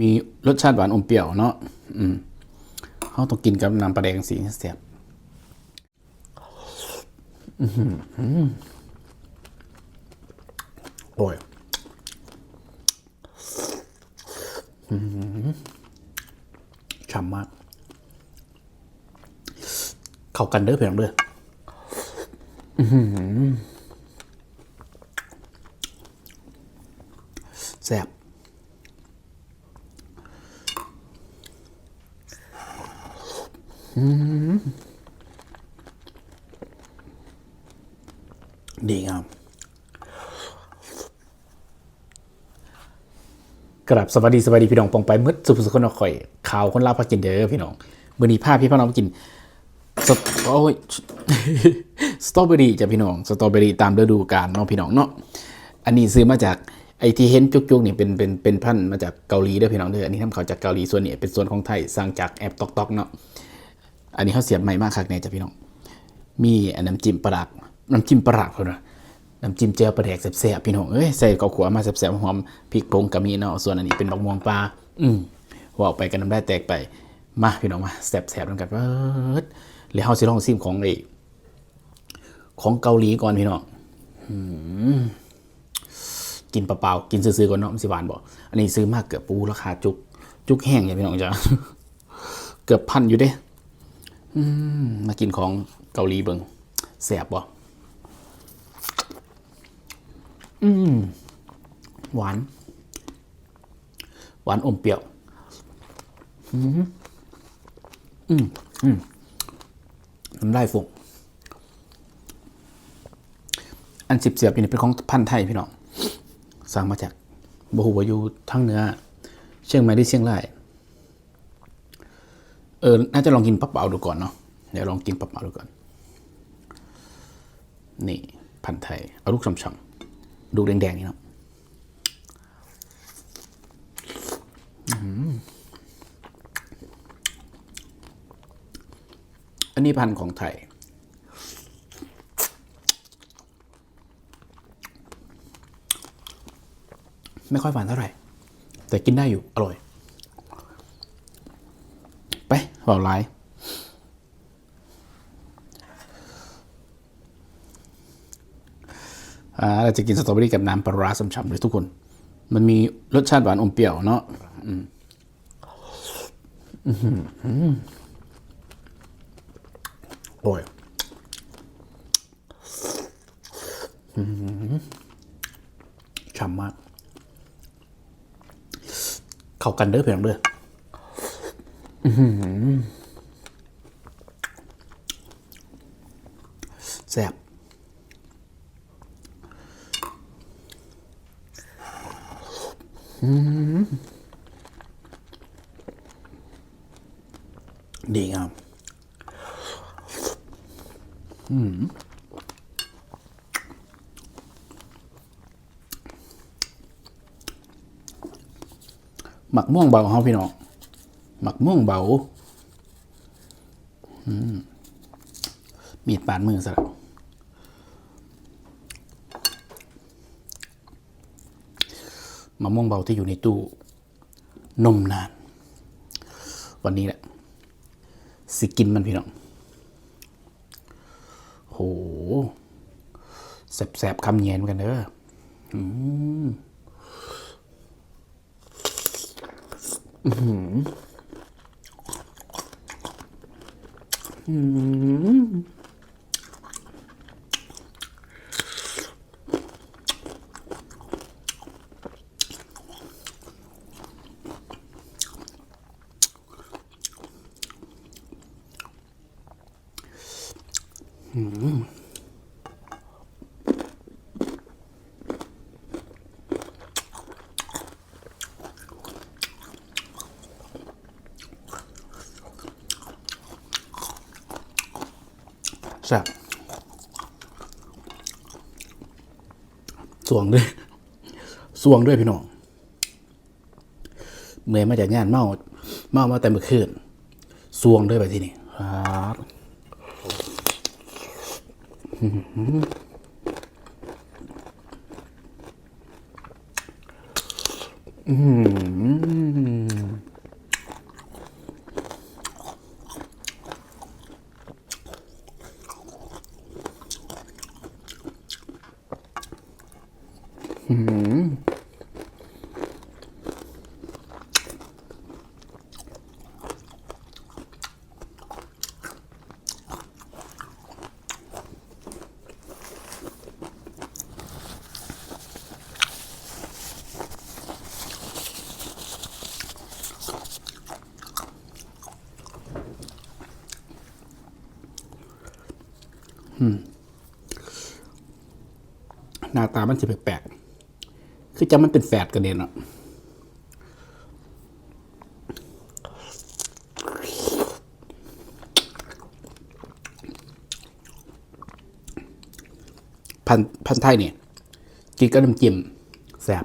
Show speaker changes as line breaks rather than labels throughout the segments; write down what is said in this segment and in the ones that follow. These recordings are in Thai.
มีรสชาติหวานอมเปรี้ยวเนาะอืมเขาต้องกินกับน้ำปลาแดงสีเสียบโอ้ยฉ่ำมาก เข้ากันเด้อเพียงเด้อแซ่บ ดีงามกราบสวัสดีสวัสดีพี่น้องปองไปมืดสุภสุคนข่อยข่าวคนลาวพากินเด้อพี่น้องมือนี้พาพี่พ่อน้องกินสตโอ้ยสตรอเบอรี่จ้ะพี่น้องสตรอเบอรี่ตามฤดูกาลเนาะพี่น้องเนาะอันนี้ซื้อมาจากไอที่เห็นจุกๆนี่เป็นเป็นเป็นพันธุ์มาจากเกาหลีเด้อพี่น้องเด้ออันนี้ทำเขาจากเกาหลีส่วนนี้เป็นส่วนของไทยสั่งจากแอปตอกๆเนาะ อันนี้เขาเสียบใหม่มากคักแน่จ้ะพี่น้อง มีอันน้ำจิ้มปลาดักน้ำจิ้มปลาดักเขานะน้ำจิ้มเจียวปลาแดกแซ่บๆพี่น้องเอ้ยใส่ข้าวขัวมาแซ่บๆหอมพริกผงกะมีเนาะส่วนอันนี้เป็นบักม่วงปลาอืมว่าออกไปกันน้ำได้แตกไปมาพี่น้องมาแซ่บๆด้วยกันเวิร์ดแล้วเฮาสิลองซิมของไอ้ของเกาหลีก่อนพี่น้องอืมกินเปล่าๆกินซื่อๆก่อนเนาะมันสิหวานบ่อันนี้ซื้อมากเกือบปูราคาจุก จุกแห้งอย่างพี่น้องจ้ะเกือบพันอยู่เด้ มากินของเกาหลีเบิงแสบบ่อืมหวาน หวานอมเปรี้ยว อืมอืมอืมน้ำลายฟุงอันสิบเสียบอยู่นี่เป็นของพันธุ์ไทยพี่น้องสั่งมาจากบหูวายูทั้งเนื้อ เชียงใหม่ที่เชียงราย เออ น่าจะลองกินปลาเปาดูก่อนเนาะ เดี๋ยวลองกินปลาเปาดูก่อน นี่พันไทย เอาลูกช่ำๆ ดูแดงๆนี่เนาะอันนี้พันของไทย ไม่ค่อยหวานเท่าไหร่ แต่กินได้อยู่ อร่อย ไป เปล่าไลายอ่เราจะกินสตรอเบอรี่กับน้ำปลาร้าฉ่ำๆเลยทุกคน มันมีรสชาติหวานอมเปรี้ยวเนาะอือหือโอ้ยอื้อหือฉ่ำมาก เข้ากันเด้อเพียงเด้อ แซ่บดีงามอืมหมักม่วงเบาของเขาพี่น้อง หมักม่วงเบามีดปาดมือซะแล้วมะม่วงเบาที่อยู่ในตู้นมนาน วันนี้แหละ สิกินมันพี่น้องโหแสบๆคำเย็นกันเด้ออืมอืม แซ่บสวงด้วยสวงด้วยพี่น้องเมื่อยมาจากงานเมาเมามาแต่เมื่อคืนสวงด้วยไปที่นี่ครับอื้อ หน้าตามันจะแปลกๆ คือจะมันเป็นแฝดกันเด่นอะพันพันธุ์ไทยเนี่ยกินก็น้ำจิ้มแซ่บ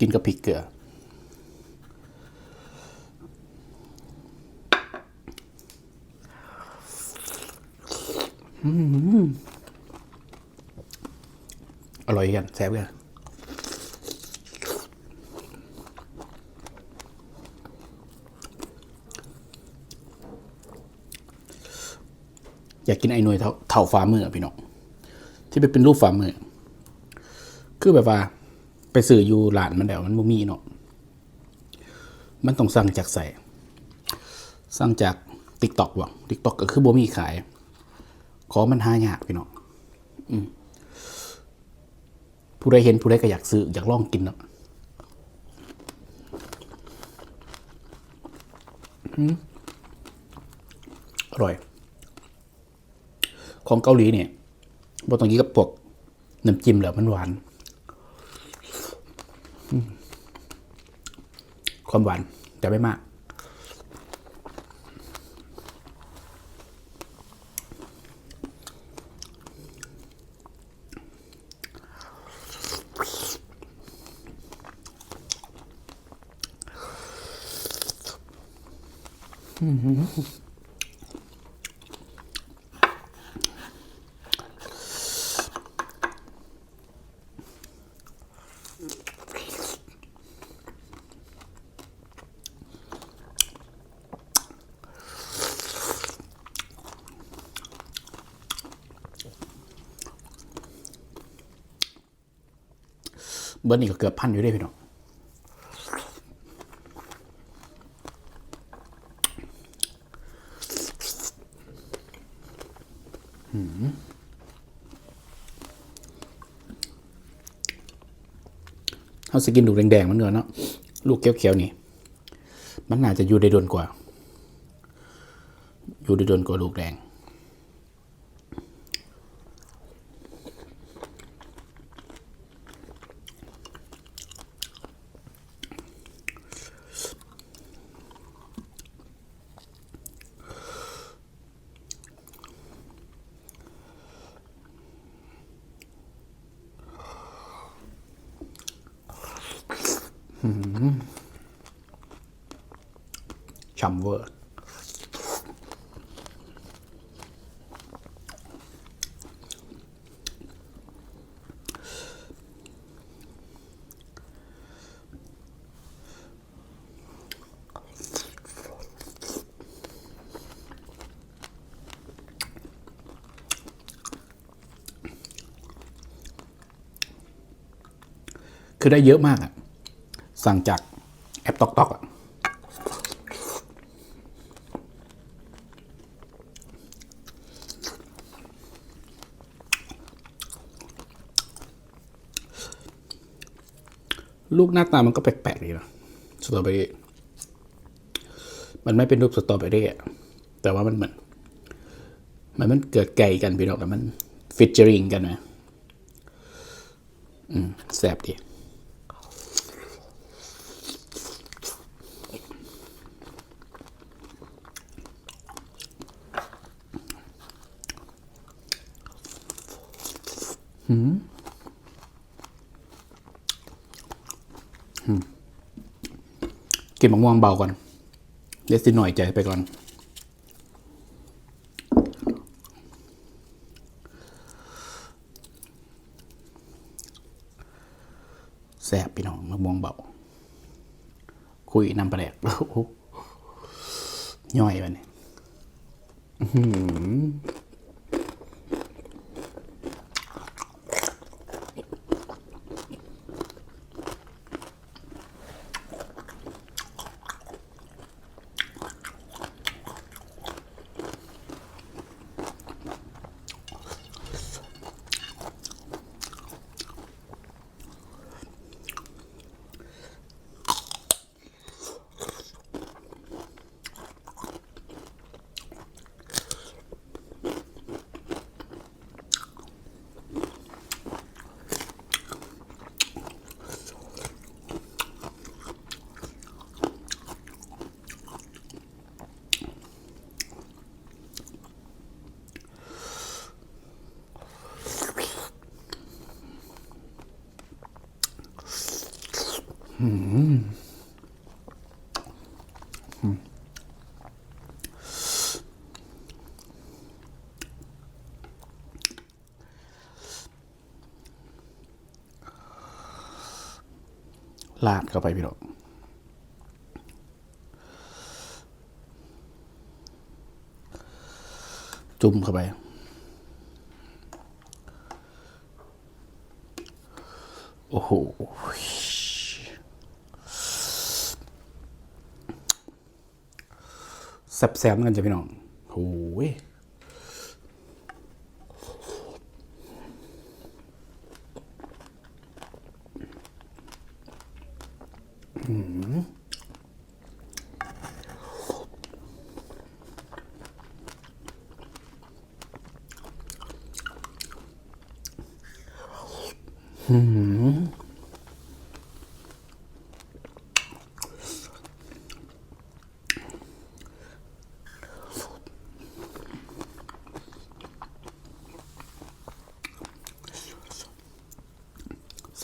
กินกับพริกเกลือ อร่อยกันแซ่บกันอยากกินไอ้หน่วยเท่าเท่ามืออะพี่น้องที่ไปเป็นรูปฟ้ามือ คือแบบว่า ไปสื่ออยู่ร้านมันแล้วมันบ่มีเนาะมันต้องสั่งจากใส่สั่งจากติ๊กต็อกว่ะติ๊กต็อกก็คือบ่มีขาย ขอมันหายากพี่น้องผู้ใดเห็นผู้ใดก็อยากซื้ออยากลองกินเนาะอร่อย ของเกาหลีเนี่ยบตรงนี้กับพวกน้ำจิ้มแล้วมันหวาน ความหวานแต่ไม่มาก เบิร์นี่ก็เกือบพันอยู่ได้พี่น้องหืมเอา สกินดูแดงๆมันเนอนเนาะลูกเขียวๆนี่ มันน่าจะอยู่ได้ดนกว่า อยู่ได้ดนกว่าลูกแดง คือได้เยอะมากอะสั่งจากแอปตอกตอกอะลูกหน้าตามันก็แปลกๆดีนะสตรอเบอรี่มันไม่เป็นรูปสตรอเบอรี่อะแต่ว่ามันเหมือนมันมันเกิดไก่กันพี่น้องแต่มันฟิชเจอริงกันนะอืมแซ่บดี กินมะม่วงเบาก่อนเดี๋ยวสิหน่อยใจไปก่อนแสบพี่น้องมะม่วงเบา คุยน้ำประแดกโอ้โหย่อยไปเนี่ย ลาดเข้าไปพี่น้องจุ่มเข้าไป โอ้โห แซ่บๆเหมือนกันจ้ะพี่น้องโอ้ย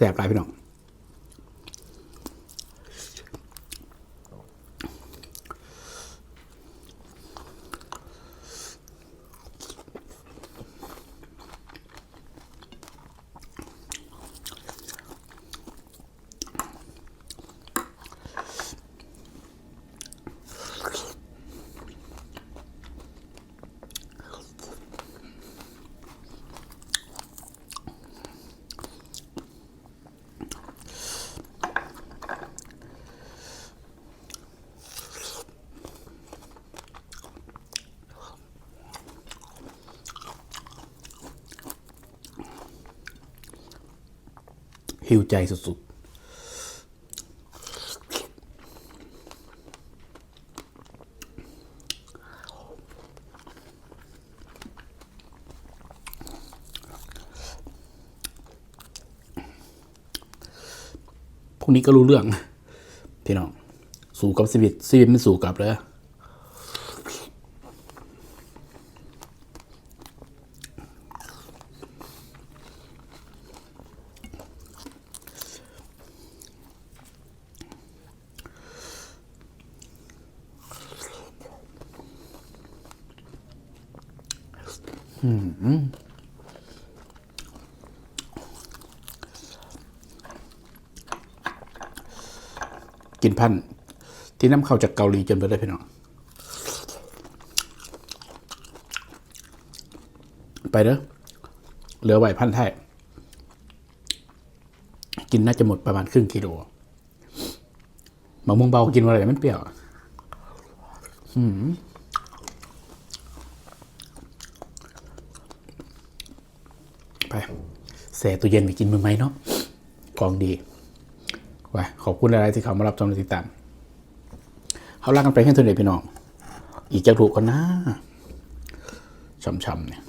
แสบหลายพี่น้อง หิวใจสุดๆ พวกนี้ก็รู้เรื่อง พี่น้อง สู่กับชีวิตชีวิตไม่สู่กับเลย กินพันธุ์ที่น้ำเข้าจากเกาหลีจนไปได้พี่น้อง ไปเด้อเหลือไหวพันธุ์ไทยกินน่าจะหมดประมาณครึ่งกิโลมะม่วงเบากินอะไรมันเปรี้ยวอะอืม ไปแส่ตู้เย็นไปกินมือไหมเนาะของดีว่าขอบคุณอะไรที่เขามารับชมและติดตามเขาลากกันไปแค่เท่าไหร่พี่น้อง อีกจะถูกกันนะช่ำๆเนี่ย